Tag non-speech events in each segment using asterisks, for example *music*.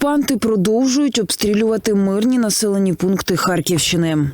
Окупанти продовжують обстрілювати мирні населені пункти Харківщини.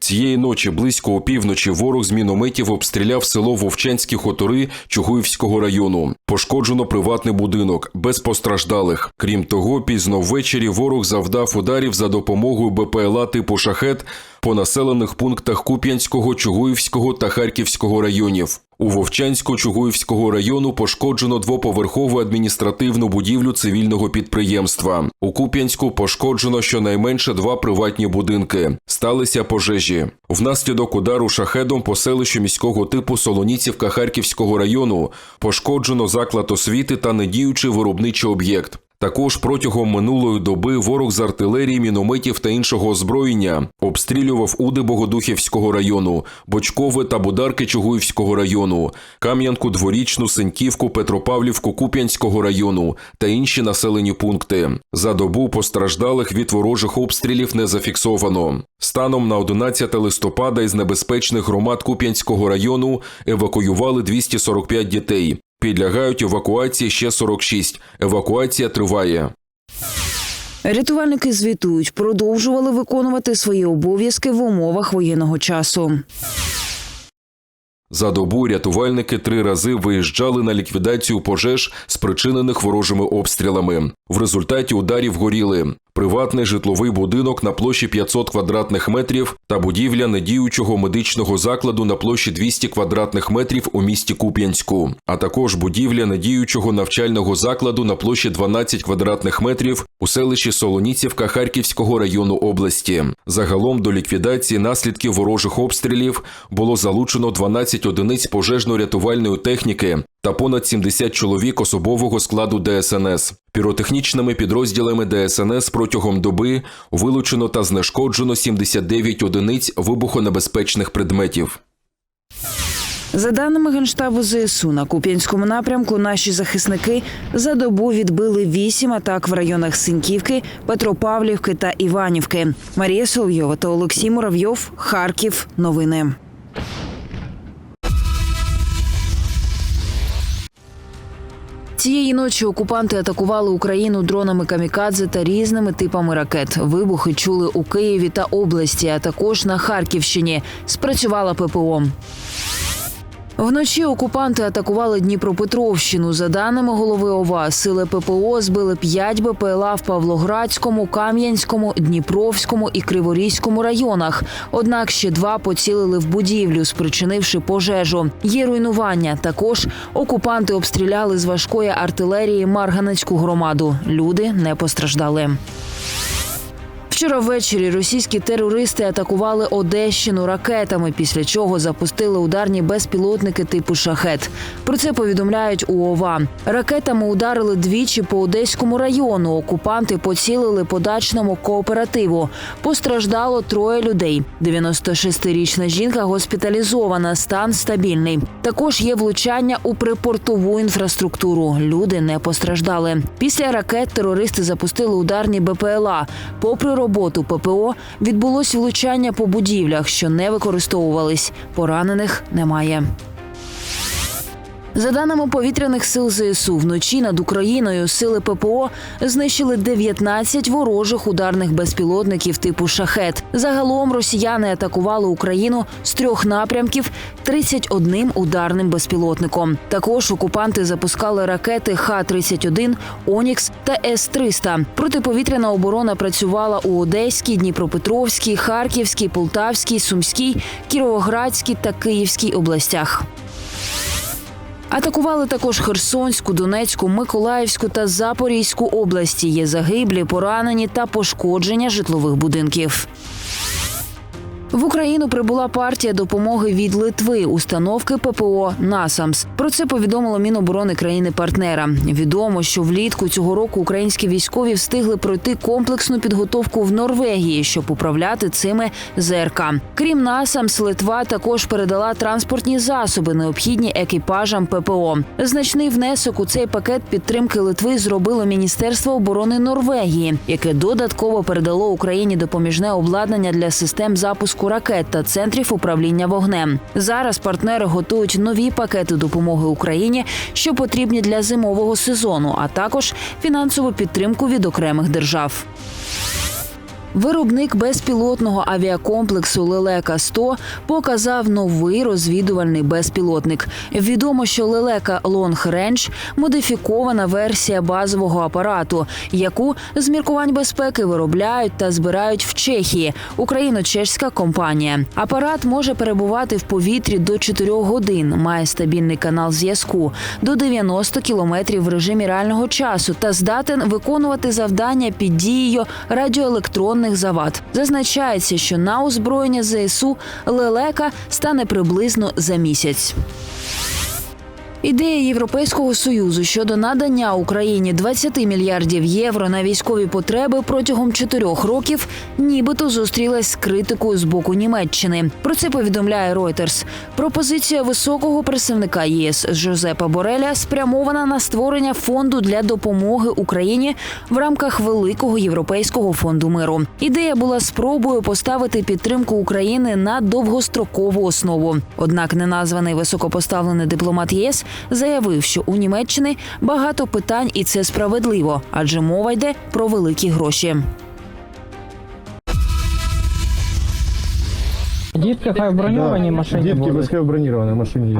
Цієї ночі близько опівночі ворог з мінометів обстріляв село Вовчанські хотори Чугуївського району. Пошкоджено приватний будинок без постраждалих. Крім того, пізно ввечері ворог завдав ударів за допомогою БПЛА типу шахет по населених пунктах Куп'янського, Чугуївського та Харківського районів. У Вовчансько-Чугуївського району пошкоджено двоповерхову адміністративну будівлю цивільного підприємства. У Куп'янську пошкоджено щонайменше два приватні будинки. Сталися пожежі. Внаслідок удару шахедом по селищу міського типу Солоніцівка Харківського району пошкоджено заклад освіти та недіючий виробничий об'єкт. Також протягом минулої доби ворог з артилерії, мінометів та іншого озброєння обстрілював Уди Богодухівського району, Бочкове та Бударки Чугуївського району, Кам'янку, Дворічну, Сеньківку, Петропавлівку, Куп'янського району та інші населені пункти. За добу постраждалих від ворожих обстрілів не зафіксовано. Станом на 11 листопада із небезпечних громад Куп'янського району евакуювали 245 дітей. Підлягають евакуації ще 46. Евакуація триває. Рятувальники звітують, продовжували виконувати свої обов'язки в умовах воєнного часу. За добу рятувальники три рази виїжджали на ліквідацію пожеж, спричинених ворожими обстрілами. В результаті ударів горіли приватний житловий будинок на площі 500 квадратних метрів та будівля недіючого медичного закладу на площі 200 квадратних метрів у місті Куп'янську, а також будівля недіючого навчального закладу на площі 12 квадратних метрів у селищі Солоніцівка Харківського району області. Загалом до ліквідації наслідків ворожих обстрілів було залучено 12 одиниць пожежно-рятувальної техніки та понад 70 чоловік особового складу ДСНС. Піротехнічними підрозділами ДСНС протягом доби вилучено та знешкоджено 79 одиниць вибухонебезпечних предметів. За даними Генштабу ЗСУ, на Куп'янському напрямку наші захисники за добу відбили вісім атак в районах Синьківки, Петропавлівки та Іванівки. Марія Соловйова та Олексій Муравйов. Харків. Новини. Цієї ночі окупанти атакували Україну дронами камікадзе та різними типами ракет. Вибухи чули у Києві та області, а також на Харківщині. Спрацювала ППО. Вночі окупанти атакували Дніпропетровщину. За даними голови ОВА, сили ППО збили 5 БПЛА в Павлоградському, Кам'янському, Дніпровському і Криворізькому районах. Однак ще два поцілили в будівлю, спричинивши пожежу. Є руйнування. Також окупанти обстріляли з важкої артилерії Марганецьку громаду. Люди не постраждали. Вчора ввечері російські терористи атакували Одещину ракетами, після чого запустили ударні безпілотники типу шахет. Про це повідомляють у ОВА. Ракетами ударили двічі по Одеському району. Окупанти поцілили по дачному кооперативу. Постраждало троє людей. 96-річна жінка госпіталізована, стан стабільний. Також є влучання у припортову інфраструктуру. Люди не постраждали. Після ракет терористи запустили ударні БПЛА. Попри роботу ППО відбулось влучання по будівлях, що не використовувались. Поранених немає. За даними повітряних сил ЗСУ, вночі над Україною сили ППО знищили 19 ворожих ударних безпілотників типу шахет. Загалом росіяни атакували Україну з трьох напрямків 31 ударним безпілотником. Також окупанти запускали ракети Х-31, Онікс та С-300. Протиповітряна оборона працювала у Одеській, Дніпропетровській, Харківській, Полтавській, Сумській, Кіровоградській та Київській областях. Атакували також Херсонську, Донецьку, Миколаївську та Запорізьку області. Є загиблі, поранені та пошкодження житлових будинків. В Україну прибула партія допомоги від Литви, установки ППО Насамс. Про це повідомило Міноборони країни-партнера. Відомо, що влітку цього року українські військові встигли пройти комплексну підготовку в Норвегії, щоб управляти цими ЗРК. Крім Насамс, Литва також передала транспортні засоби, необхідні екіпажам ППО. Значний внесок у цей пакет підтримки Литви зробило Міністерство оборони Норвегії, яке додатково передало Україні допоміжне обладнання для систем запуску запуску ракет та центрів управління вогнем. Зараз партнери готують нові пакети допомоги Україні, що потрібні для зимового сезону, а також фінансову підтримку від окремих держав. Виробник безпілотного авіакомплексу Лелека 100 показав новий розвідувальний безпілотник. Відомо, що Лелека Long Range – модифікована версія базового апарату, яку з міркувань безпеки виробляють та збирають в Чехії. Україно-чеська компанія. Апарат може перебувати в повітрі до 4 годин, має стабільний канал зв'язку до 90 кілометрів в режимі реального часу та здатен виконувати завдання під дією радіоелектронних завад. Зазначається, що на озброєння ЗСУ лелека стане приблизно за місяць. Ідея Європейського союзу щодо надання Україні 20 мільярдів євро на військові потреби протягом чотирьох років, нібито зустрілась з критикою з боку Німеччини. Про це повідомляє Reuters. Пропозиція високого представника ЄС Жозепа Бореля спрямована на створення фонду для допомоги Україні в рамках великого європейського фонду миру. Ідея була спробою поставити підтримку України на довгострокову основу. Однак неназваний високопоставлений дипломат ЄС заявив, що у Німеччини багато питань, і це справедливо, адже мова йде про великі гроші. Дітки хай в броньованій машині Дітки будуть. безпеки броніровані машині.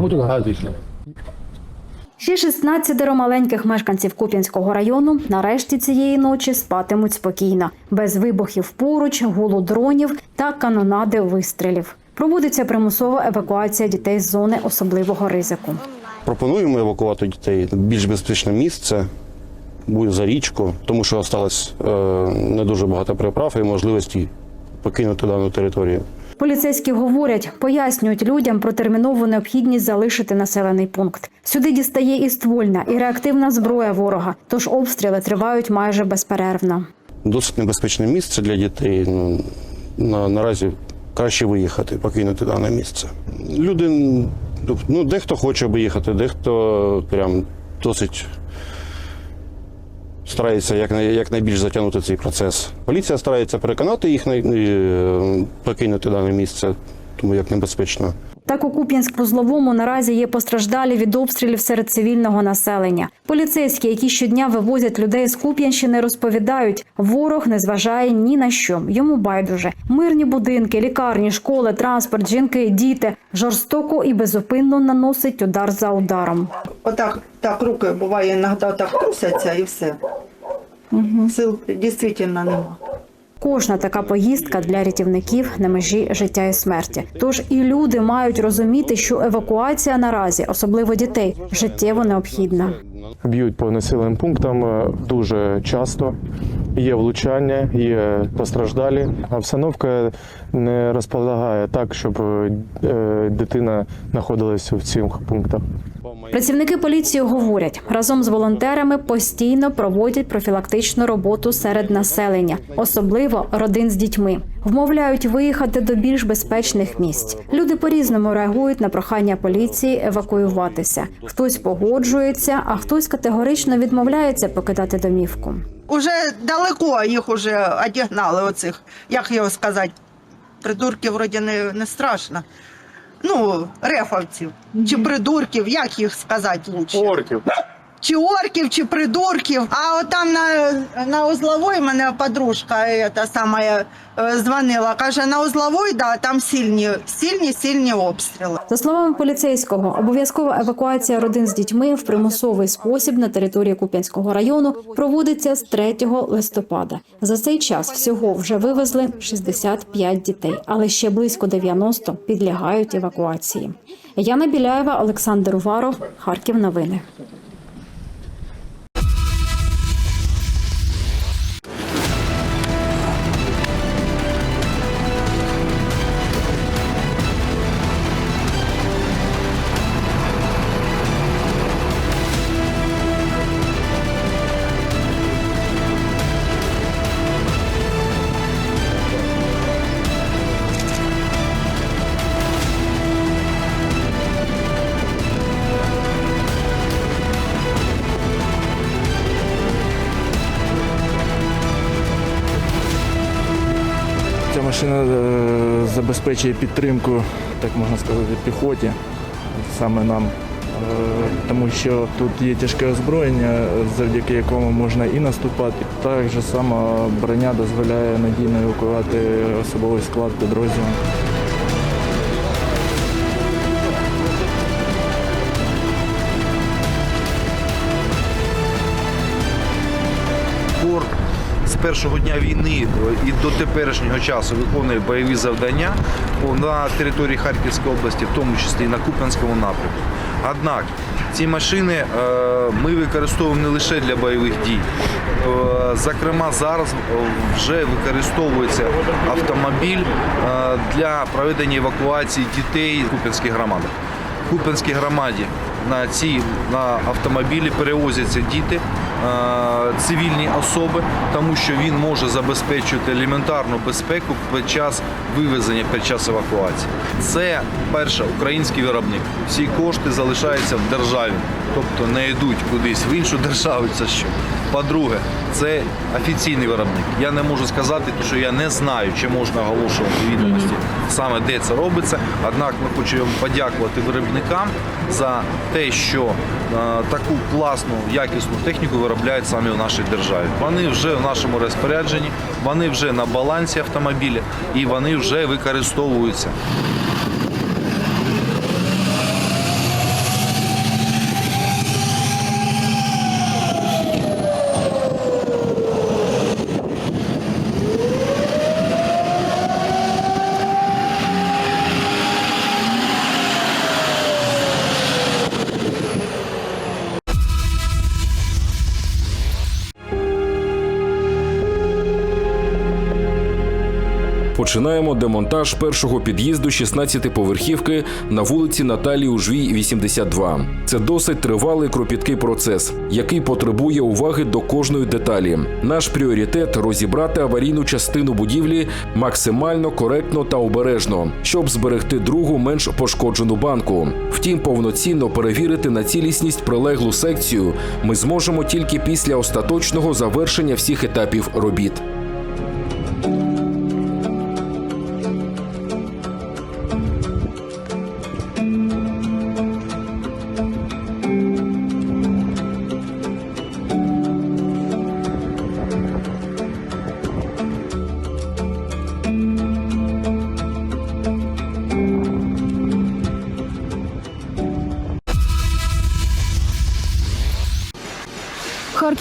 Ще 16 маленьких мешканців Куп'янського району нарешті цієї ночі спатимуть спокійно, без вибухів поруч, гулу дронів та канонади вистрілів. Проводиться примусова евакуація дітей з зони особливого ризику. Пропонуємо евакувати дітей в більш безпечне місце, буде за річку, тому що осталось е, не дуже багато приправ і можливості покинути дану територію. Поліцейські говорять, пояснюють людям про термінову необхідність залишити населений пункт. Сюди дістає і ствольна, і реактивна зброя ворога, тож обстріли тривають майже безперервно. Досить небезпечне місце для дітей. Ну, на, наразі краще виїхати, покинути дане місце. Люди, ну, дехто хоче виїхати, дехто прям досить старається якнай, якнайбільш затягнути цей процес. Поліція старається переконати їх е, покинути дане місце, тому як небезпечно. Так у Куп'янськ-Вузловому наразі є постраждалі від обстрілів серед цивільного населення. Поліцейські, які щодня вивозять людей з Куп'янщини, розповідають, ворог не зважає ні на що. Йому байдуже. Мирні будинки, лікарні, школи, транспорт, жінки, діти жорстоко і безупинно наносить удар за ударом. Отак так руки буває іноді так трусяться і все. Сил дійсно нема. Кожна така поїздка для рятівників на межі життя і смерті. Тож і люди мають розуміти, що евакуація наразі, особливо дітей, життєво необхідна. Б'ють по населеним пунктам е, дуже часто. Є влучання, є постраждалі. Обстановка не розполагає так, щоб е, дитина знаходилася в цих пунктах. Працівники поліції говорять, разом з волонтерами постійно проводять профілактичну роботу серед населення, особливо родин з дітьми. Вмовляють виїхати до більш безпечних місць. Люди по-різному реагують на прохання поліції евакуюватися. Хтось погоджується, а хтось категорично відмовляється покидати домівку. Уже далеко їх уже одігнали оцих, як його сказати, придурків вроді не, не страшно. Ну, рефовців чи придурків, як їх сказати лучше? Орків. Чи орків, чи придурків. А от там на, на узловой мене подружка та сама е, дзвонила. Каже, на узловой, да, там сильні, сильні, сильні обстріли. За словами поліцейського, обов'язкова евакуація родин з дітьми в примусовий спосіб на території Куп'янського району проводиться з 3 листопада. За цей час всього вже вивезли 65 дітей, але ще близько 90 підлягають евакуації. Яна Біляєва, Олександр Уваров, Харків. Новини. Машина е, забезпечує підтримку, так можна сказати, піхоті, саме нам. Е, Тому що тут є тяжке озброєння, завдяки якому можна і наступати. Так же броня дозволяє надійно евакувати особовий склад підрозділу. З першого дня війни е, і до теперішнього часу виконує бойові завдання на території Харківської області, в тому числі і на Куп'янському напрямку. Однак ці машини е, ми використовуємо не лише для бойових дій. Е, Зокрема, зараз вже використовується автомобіль для проведення евакуації дітей в Куп'янських громадах. В Куп'янській громаді на цій на автомобілі перевозяться діти, цивільні особи, тому що він може забезпечувати елементарну безпеку під час вивезення, під час евакуації. Це перше український виробник. Всі кошти залишаються в державі, тобто не йдуть кудись в іншу державу. Це що. По-друге, це офіційний виробник. Я не можу сказати, тому що я не знаю, чи можна оголошувати відомості саме де це робиться. Однак ми хочемо подякувати виробникам за те, що е, таку класну, якісну техніку виробляють саме в нашій державі. Вони вже в нашому розпорядженні, вони вже на балансі автомобіля і вони вже використовуються. Починаємо демонтаж першого під'їзду 16-поверхівки на вулиці Наталії Ужвій, 82. Це досить тривалий кропіткий процес, який потребує уваги до кожної деталі. Наш пріоритет розібрати аварійну частину будівлі максимально коректно та обережно, щоб зберегти другу менш пошкоджену банку. Втім, повноцінно перевірити на цілісність прилеглу секцію ми зможемо тільки після остаточного завершення всіх етапів робіт.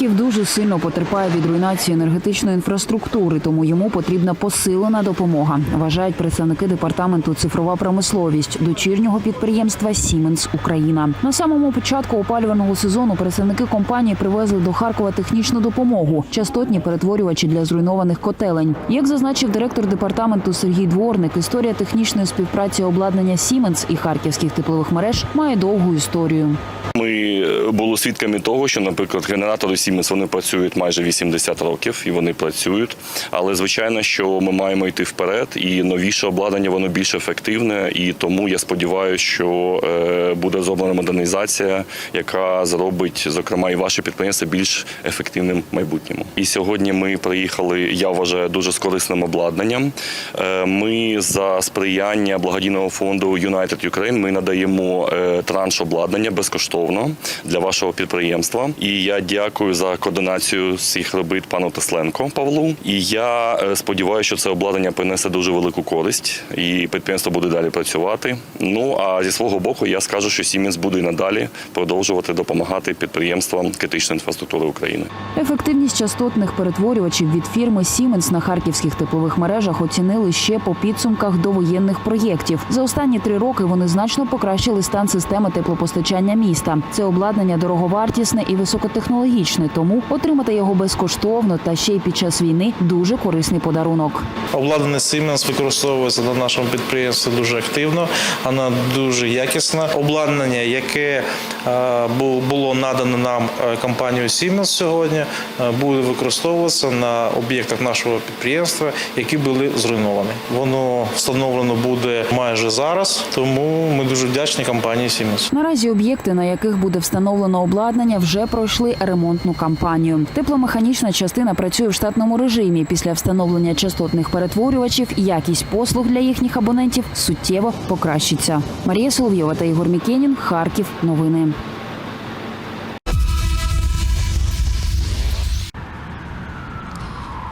Харків дуже сильно потерпає від руйнації енергетичної інфраструктури, тому йому потрібна посилена допомога. Вважають представники департаменту цифрова промисловість дочірнього підприємства Сіменс Україна. На самому початку опалювального сезону представники компанії привезли до Харкова технічну допомогу, частотні перетворювачі для зруйнованих котелень. Як зазначив директор департаменту Сергій Дворник, історія технічної співпраці обладнання Сіменс і харківських теплових мереж має довгу історію. Ми е, були свідками того, що, наприклад, генератори Siemens вони працюють майже 80 років і вони працюють. Але звичайно, що ми маємо йти вперед, і новіше обладнання воно більш ефективне. І тому я сподіваюся, що е, буде зроблена модернізація, яка зробить, зокрема, і ваше підприємство більш ефективним в майбутньому. І сьогодні ми приїхали, я вважаю, дуже з корисним обладнанням. Е, Ми за сприяння благодійного фонду United Ukraine ми надаємо е, транш обладнання безкоштовно для вашого підприємства. І я дякую за координацію всіх робіт пану Тесленко Павлу. І я е, сподіваюся, що це обладнання принесе дуже велику користь, і підприємство буде далі працювати. Ну а зі свого боку, я скажу, що Siemens буде і надалі продовжувати допомагати підприємствам критичної інфраструктури України. Ефективність частотних перетворювачів від фірми Siemens на харківських теплових мережах оцінили ще по підсумках довоєнних проєктів. За останні три роки вони значно покращили стан системи теплопостачання міста. Це обладнання дороговартісне і високотехнологічне, тому отримати його безкоштовно та ще й під час війни дуже корисний подарунок. Обладнання Siemens використовується на нашому підприємстві дуже активно, воно дуже якісне. Обладнання, яке е, було надано нам е, компанією Siemens сьогодні, е, буде використовуватися на об'єктах нашого підприємства, які були зруйновані. Воно встановлено буде майже зараз, тому ми дуже вдячні компанії Siemens. Наразі об'єкти, на яких буде встановлено обладнання, вже пройшли ремонтно ремонтну кампанію. Тепломеханічна частина працює в штатному режимі. Після встановлення частотних перетворювачів якість послуг для їхніх абонентів суттєво покращиться. Марія Соловйова та Ігор Мікенін. Харків. Новини.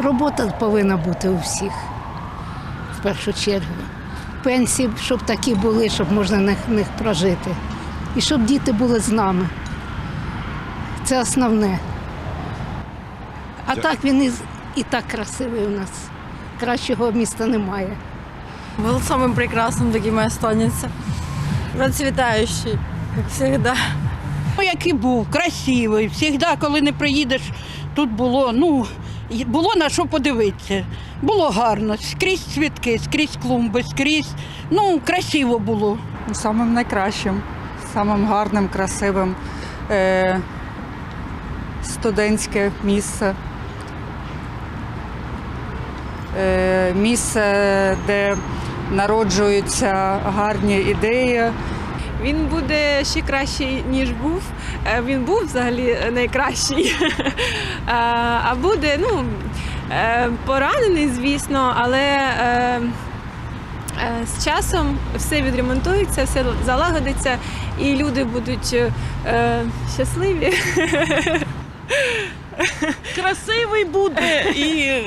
Робота повинна бути у всіх в першу чергу. Пенсії, щоб такі були, щоб можна на них прожити. І щоб діти були з нами. Це основне. А так він і, і так красивий у нас. Кращого міста немає. Был самым прекрасным, таким и останется. Процветающий, как всегда. Ну, який був, красивий. Всігда, коли не приїдеш, тут було, ну, й- було на що подивитися. Було гарно, скрізь цвітки, скрізь клумби, скрізь. Ну, красиво було. Самим найкращим, самим гарним, красивим. Е- студентське місце. Е- місце, де народжуються гарні ідеї. Він буде ще кращий, ніж був. Е, Він був взагалі найкращий. *laughs* Е, А буде, ну, поранений, звісно, але з часом все відремонтується, все залагодиться, і люди будуть щасливі. *laughs* Красивий буде і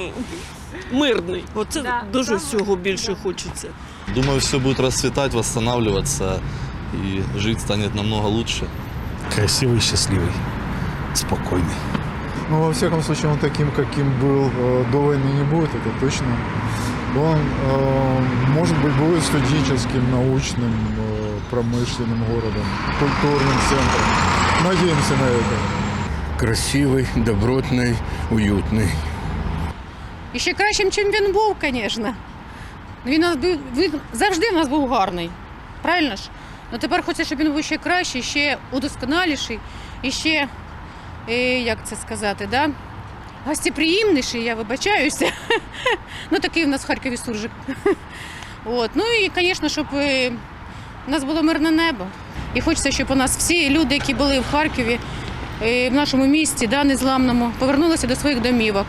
мирний. Оце Да, дуже саме. всього більше хочеться. Думаю, все будет расцветать, восстанавливаться, и жить станет намного лучше. Красивий, щасливий, спокійний. Ну, во всяком случае, он таким, каким был э, до войны, не будет, это точно. Он, э, может быть, будет студенческим, научным, э, промышленным городом, культурным центром. Надеемся на это. Красивий, добротний, уютний. І ще кращим, чим він був, звісно. Він, він завжди в нас був гарний. Правильно ж? Ну тепер хочеться, щоб він був ще кращий, ще удосконаліший, і ще, е, як це сказати, да? гостеприємніший, я вибачаюся. *laughs* ну такий в нас в Харкові суржик. *laughs* От. Ну і, звісно, щоб е, у нас було мирне небо. І хочеться, щоб у нас всі люди, які були в Харкові, е, в нашому місті, да, незламному, повернулися до своїх домівок.